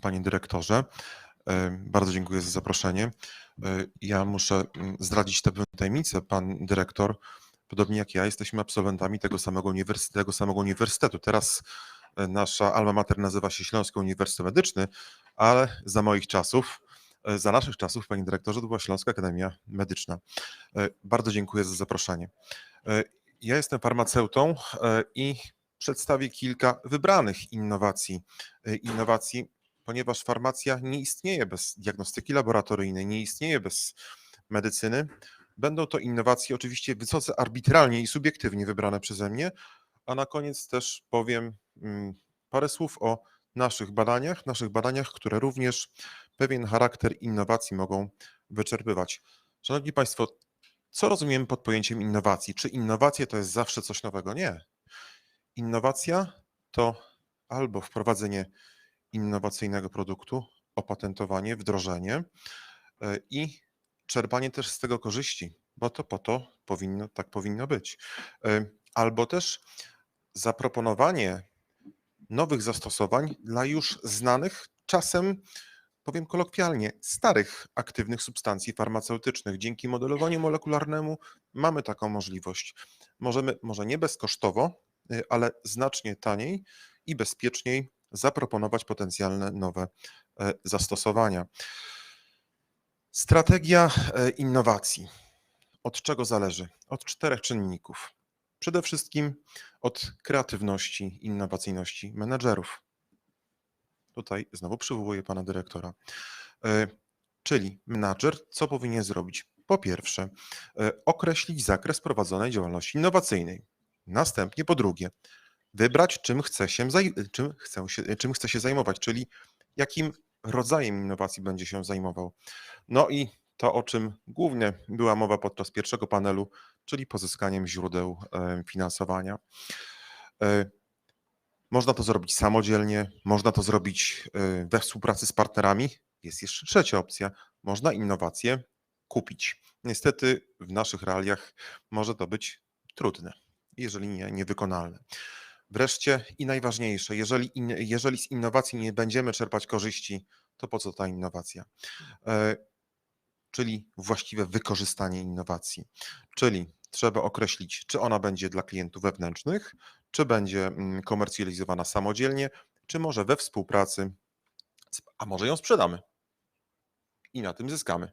panie dyrektorze. E, bardzo dziękuję za zaproszenie. E, ja muszę mm, zdradzić tę tajemnicę. Pan dyrektor, podobnie jak ja, jesteśmy absolwentami tego samego, uniwersytetu, tego samego uniwersytetu. Teraz e, nasza alma mater nazywa się Śląski Uniwersytet Medyczny, ale za moich czasów, za naszych czasów, panie dyrektorze, to była Śląska Akademia Medyczna. Bardzo dziękuję za zaproszenie. Ja jestem farmaceutą i przedstawię kilka wybranych innowacji. Innowacji ponieważ farmacja nie istnieje bez diagnostyki laboratoryjnej, nie istnieje bez medycyny. Będą to innowacje oczywiście wysoce arbitralnie i subiektywnie wybrane przeze mnie, a na koniec też powiem mm, parę słów o naszych badaniach, naszych badaniach, które również pewien charakter innowacji mogą wyczerpywać. Szanowni Państwo, co rozumiemy pod pojęciem innowacji? Czy innowacje to jest zawsze coś nowego? Nie. Innowacja to albo wprowadzenie innowacyjnego produktu, opatentowanie, wdrożenie e, i czerpanie też z tego korzyści, bo to po to powinno, tak powinno być. E, albo też zaproponowanie nowych zastosowań dla już znanych, czasem powiem kolokwialnie, starych aktywnych substancji farmaceutycznych. Dzięki modelowaniu molekularnemu mamy taką możliwość. Możemy, może nie bezkosztowo, e, ale znacznie taniej i bezpieczniej zaproponować potencjalne nowe e, zastosowania. Strategia e, innowacji. Od czego zależy? Od czterech czynników. Przede wszystkim od kreatywności, innowacyjności menedżerów. Tutaj znowu przywołuję pana dyrektora. E, czyli menadżer co powinien zrobić? Po pierwsze, określić zakres prowadzonej działalności innowacyjnej. Następnie, po drugie, wybrać, czym chce się, czym chce się, czym chce się zajmować, czyli jakim rodzajem innowacji będzie się zajmował. No i to, o czym głównie była mowa podczas pierwszego panelu, czyli pozyskaniem źródeł e, finansowania. E, można to zrobić samodzielnie, można to zrobić e, we współpracy z partnerami. Jest jeszcze trzecia opcja, można innowacje kupić. Niestety w naszych realiach może to być trudne, jeżeli nie niewykonalne. Wreszcie i najważniejsze, jeżeli, in, jeżeli z innowacji nie będziemy czerpać korzyści, to po co ta innowacja? E, czyli właściwe wykorzystanie innowacji. Czyli trzeba określić, czy ona będzie dla klientów wewnętrznych, czy będzie mm, komercjalizowana samodzielnie, czy może we współpracy, a może ją sprzedamy i na tym zyskamy.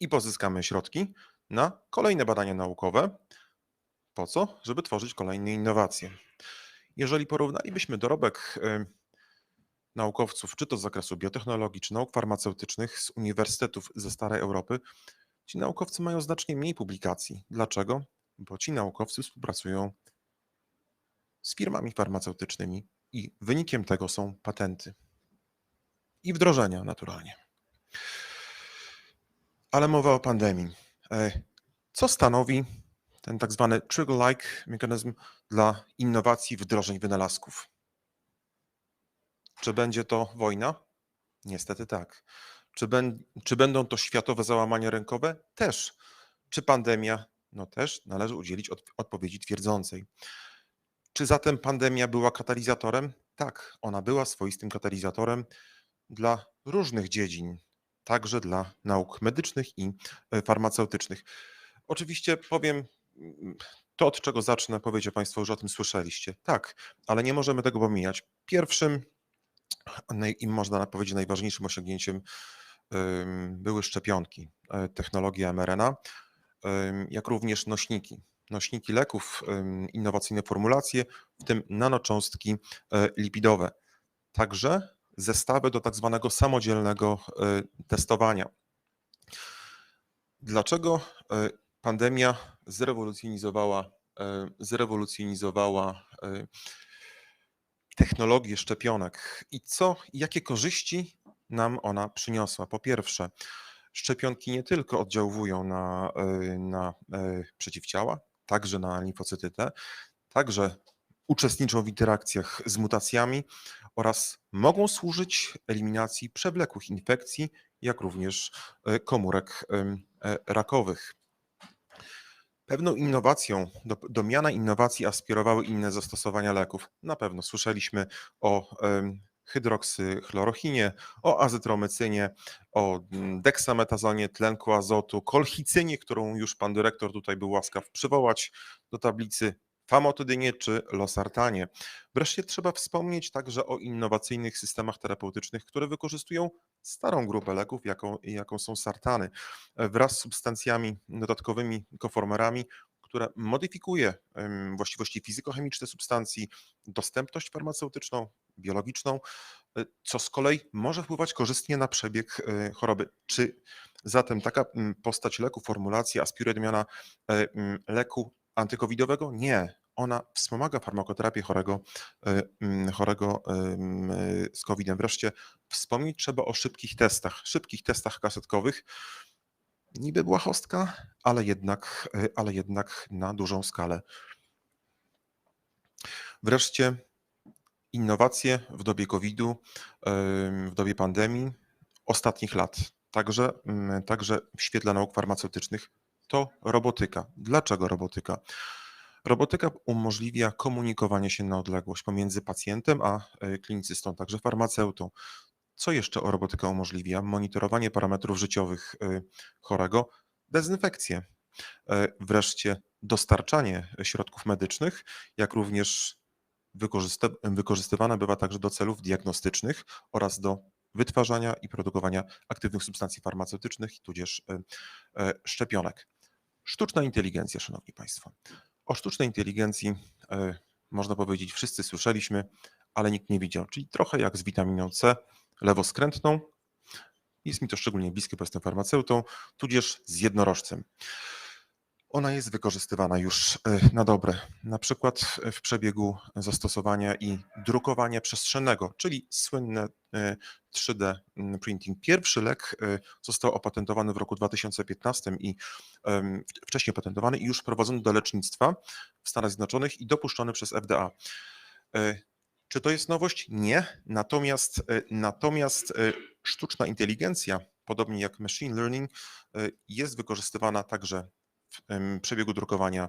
I pozyskamy środki na kolejne badania naukowe. Po co? Żeby tworzyć kolejne innowacje. Jeżeli porównalibyśmy dorobek naukowców, czy to z zakresu biotechnologii, czy nauk farmaceutycznych z uniwersytetów ze starej Europy, ci naukowcy mają znacznie mniej publikacji. Dlaczego? Bo ci naukowcy współpracują z firmami farmaceutycznymi i wynikiem tego są patenty i wdrożenia naturalnie. Ale mowa o pandemii. E, co stanowi ten tak zwany trigger-like mechanizm dla innowacji, wdrożeń, wynalazków. Czy będzie to wojna? Niestety tak. Czy, ben, czy będą to światowe załamania rynkowe? Też. Czy pandemia? No też należy udzielić od, odpowiedzi twierdzącej. Czy zatem pandemia była katalizatorem? Tak, ona była swoistym katalizatorem dla różnych dziedzin, także dla nauk medycznych i e, farmaceutycznych. Oczywiście powiem to, od czego zacznę, powiecie Państwo, już o tym słyszeliście. Tak, ale nie możemy tego pomijać. Pierwszym i można powiedzieć najważniejszym osiągnięciem były szczepionki, e, technologia mRNA, jak również nośniki. Nośniki leków, innowacyjne formulacje, w tym nanocząstki e, lipidowe. Także zestawy do tak zwanego samodzielnego e, testowania. Dlaczego pandemia zrewolucjonizowała, e, zrewolucjonizowała e, technologię szczepionek i co, jakie korzyści nam ona przyniosła. Po pierwsze, szczepionki nie tylko oddziałują na, e, na przeciwciała, także na limfocyty także uczestniczą w interakcjach z mutacjami oraz mogą służyć eliminacji przewlekłych infekcji, jak również komórek rakowych. Pewną innowacją, do, do miana innowacji aspirowały inne zastosowania leków. Na pewno słyszeliśmy o hydroksychlorochinie, o azytromycynie, o mm, deksametazonie, tlenku azotu, kolchicynie, którą już pan dyrektor tutaj był łaskaw przywołać do tablicy, famotydynie czy losartanie. Wreszcie trzeba wspomnieć także o innowacyjnych systemach terapeutycznych, które wykorzystują starą grupę leków, jaką, jaką są sartany, wraz z substancjami dodatkowymi, koformerami, które modyfikuje właściwości fizykochemiczne substancji, dostępność farmaceutyczną, biologiczną, y, co z kolei może wpływać korzystnie na przebieg y, choroby. Czy zatem taka postać leku, formulacja aspirymiana mm, leku antykowidowego? Nie. Ona wspomaga farmakoterapię chorego, y, mm, chorego ym, y, z COVID-em. Wreszcie wspomnieć trzeba o szybkich testach, szybkich testach kasetkowych. Niby błahostka, ale jednak, ale jednak na dużą skalę. Wreszcie innowacje w dobie COVID-u, w dobie pandemii ostatnich lat, także, mm, także w świetle nauk farmaceutycznych, to robotyka. Dlaczego robotyka? Robotyka umożliwia komunikowanie się na odległość pomiędzy pacjentem a y, klinicystą, także farmaceutą. Co jeszcze robotyka umożliwia? Monitorowanie parametrów życiowych y, chorego, dezynfekcję, y, wreszcie dostarczanie środków medycznych, jak również wykorzystywana bywa także do celów diagnostycznych oraz do wytwarzania i produkowania aktywnych substancji farmaceutycznych, tudzież szczepionek. Sztuczna inteligencja, Szanowni Państwo. O sztucznej inteligencji y, można powiedzieć, wszyscy słyszeliśmy, ale nikt nie widział, czyli trochę jak z witaminą C, lewoskrętną. Jest mi to szczególnie bliskie, bo jestem farmaceutą, tudzież z jednorożcem. Ona jest wykorzystywana już y, na dobre, na przykład w przebiegu zastosowania i drukowania przestrzennego, czyli słynne y, 3D mm, printing. Pierwszy lek został opatentowany w roku 2015 i wcześniej patentowany i już wprowadzony do lecznictwa w Stanach Zjednoczonych i dopuszczony przez FDA. Czy to jest nowość? Nie. Natomiast, natomiast sztuczna inteligencja, podobnie jak machine learning, jest wykorzystywana także przebiegu drukowania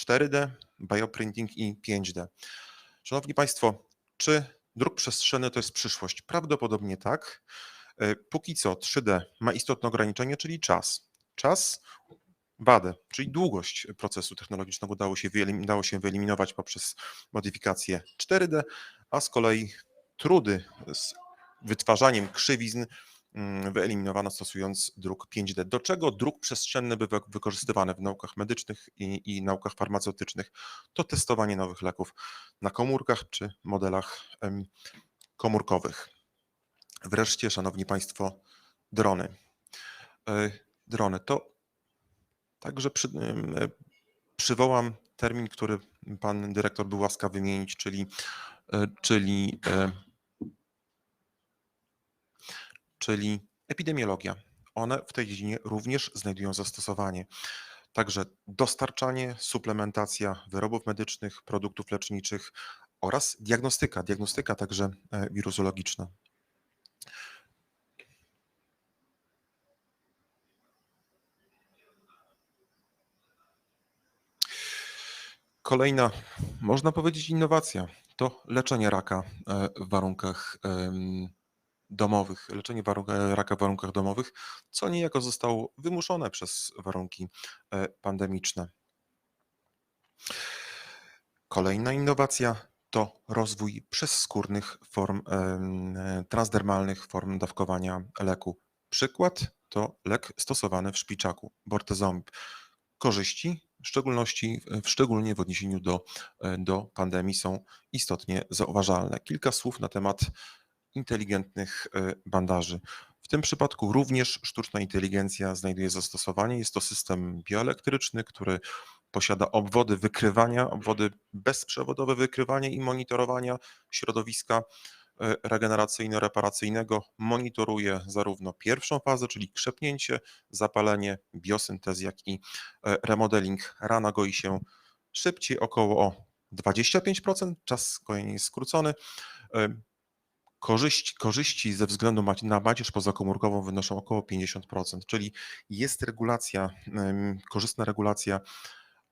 4D, bioprinting i 5D. Szanowni Państwo, czy druk przestrzenny to jest przyszłość? Prawdopodobnie tak. Y, Póki co 3D ma istotne ograniczenie, czyli czas. Czas wadę, czyli długość procesu technologicznego dało się, się wyeliminować poprzez modyfikację 4D, a z kolei trudy z wytwarzaniem krzywizn wyeliminowano stosując druk 5D. Do czego druk przestrzenny bywa wykorzystywany w naukach medycznych i, i naukach farmaceutycznych? To testowanie nowych leków na komórkach czy modelach komórkowych. Wreszcie, Szanowni Państwo, drony. E, Drony to Także przy, e, przywołam termin, który pan dyrektor był łaskaw wymienić, czyli, e, czyli, czyli epidemiologia. One w tej dziedzinie również znajdują zastosowanie. Także dostarczanie, suplementacja wyrobów medycznych, produktów leczniczych oraz diagnostyka, diagnostyka także e, wirusologiczna. Kolejna, można powiedzieć, innowacja to leczenie raka e, w warunkach domowych, leczenie raka w warunkach domowych, co niejako zostało wymuszone przez warunki e, pandemiczne. Kolejna innowacja to rozwój przezskórnych form transdermalnych form dawkowania leku. Przykład to lek stosowany w szpiczaku, bortezomib. Korzyści, w szczególności, szczególnie w odniesieniu do, e, do pandemii, są istotnie zauważalne. Kilka słów na temat inteligentnych e, bandaży. W tym przypadku również sztuczna inteligencja znajduje zastosowanie. Jest to system bioelektryczny, który posiada obwody wykrywania, obwody bezprzewodowe wykrywania i monitorowania środowiska e, regeneracyjno-reparacyjnego. Monitoruje zarówno pierwszą fazę, czyli krzepnięcie, zapalenie, biosyntezy, jak i e, remodeling. Rana goi się szybciej, około o 25%, czas gojenia jest skrócony. Korzyści, korzyści ze względu na macierz pozakomórkową wynoszą około 50%, czyli jest regulacja, korzystna regulacja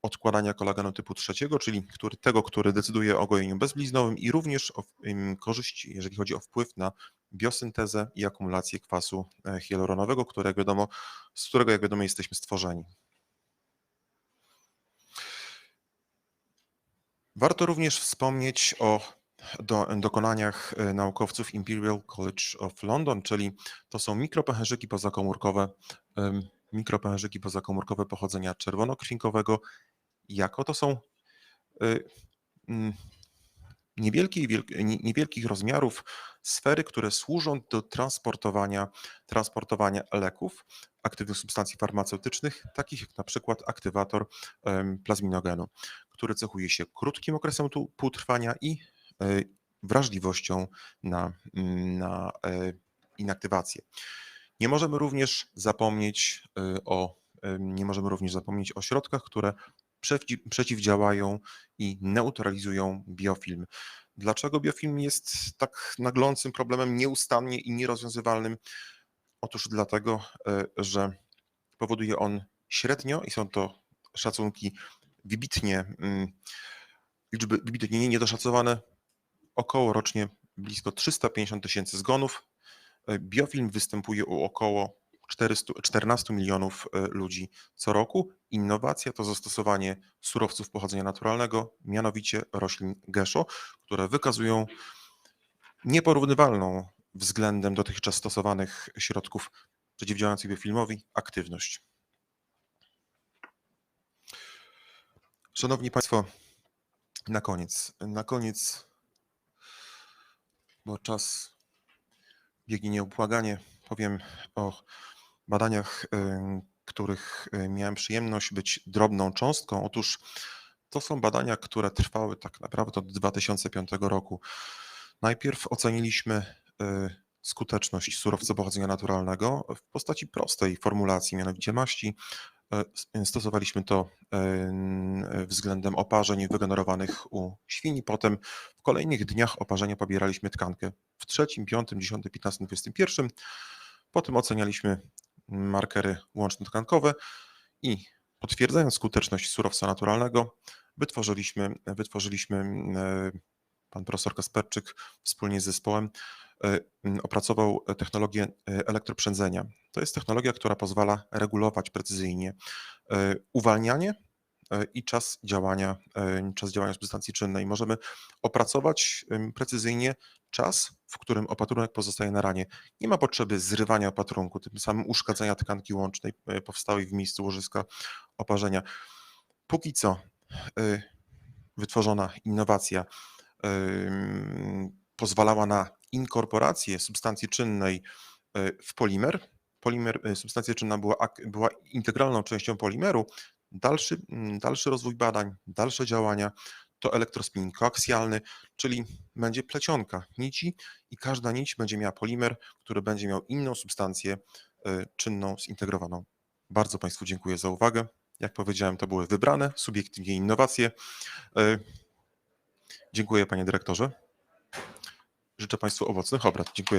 odkładania kolagenu typu trzeciego, czyli który, tego, który decyduje o gojeniu bezbliznowym i również o korzyści, jeżeli chodzi o wpływ na biosyntezę i akumulację kwasu e, hialuronowego, które, jak wiadomo, z którego, jak wiadomo, jesteśmy stworzeni. Warto również wspomnieć o do, dokonaniach e, naukowców Imperial College of London, czyli to są mikropęcherzyki pozakomórkowe, mikropęcherzyki pozakomórkowe pochodzenia czerwonokrwinkowego. Jako to są y, mm, niewielkie, i wielk- nie- niewielkich rozmiarów sfery, które służą do transportowania, transportowania leków, aktywnych substancji farmaceutycznych, takich jak na przykład aktywator plazminogenu, który cechuje się krótkim okresem półtrwania i wrażliwością na, mm, na e, inaktywację. Nie możemy również zapomnieć e, o nie możemy również zapomnieć o środkach, które przeciw, przeciwdziałają i neutralizują biofilm. Dlaczego biofilm jest tak naglącym problemem nieustannie i nierozwiązywalnym? Otóż dlatego, e, że powoduje on średnio, i są to szacunki wybitnie, mm, liczby wybitnie niedoszacowane, około rocznie blisko 350 tysięcy zgonów. E, Biofilm występuje u około 400, 14 milionów e, ludzi co roku. Innowacja to zastosowanie surowców pochodzenia naturalnego, mianowicie roślin geszo, które wykazują nieporównywalną względem dotychczas stosowanych środków przeciwdziałających biofilmowi aktywność. Szanowni Państwo, na koniec, na koniec, bo czas biegnie nieubłaganie, powiem o badaniach, em, których e, miałem przyjemność być drobną cząstką. Otóż to są badania, które trwały tak naprawdę od 2005 roku. Najpierw oceniliśmy e, skuteczność surowca pochodzenia naturalnego w postaci prostej formulacji, mianowicie maści. E, s- Stosowaliśmy to e, względem oparzeń wygenerowanych u świni. Potem w kolejnych dniach oparzenia pobieraliśmy tkankę w trzecim, piątym, dziesiątym, piętnastym, dwudziestym pierwszym. Potem ocenialiśmy markery łączno-tkankowe i potwierdzając skuteczność surowca naturalnego, wytworzyliśmy, wytworzyliśmy e, pan profesor Kasperczyk wspólnie z zespołem e, opracował technologię e, elektroprzędzenia. To jest technologia, która pozwala regulować precyzyjnie e, uwalnianie i czas działania, czas działania substancji czynnej. Możemy opracować precyzyjnie czas, w którym opatrunek pozostaje na ranie. Nie ma potrzeby zrywania opatrunku, tym samym uszkadzenia tkanki łącznej powstałej w miejscu łożyska oparzenia. Póki co wytworzona innowacja pozwalała na inkorporację substancji czynnej e, w polimer. Polimer, e, substancja czynna była, była integralną częścią polimeru. Dalszy, mm, dalszy rozwój badań, dalsze działania to elektrospinning koaksjalny, czyli będzie plecionka nici i każda nić będzie miała polimer, który będzie miał inną substancję e, czynną zintegrowaną. Bardzo Państwu dziękuję za uwagę. Jak powiedziałem, to były wybrane subiektywnie innowacje. Dziękuję panie dyrektorze. Życzę Państwu owocnych obrad. Dziękuję.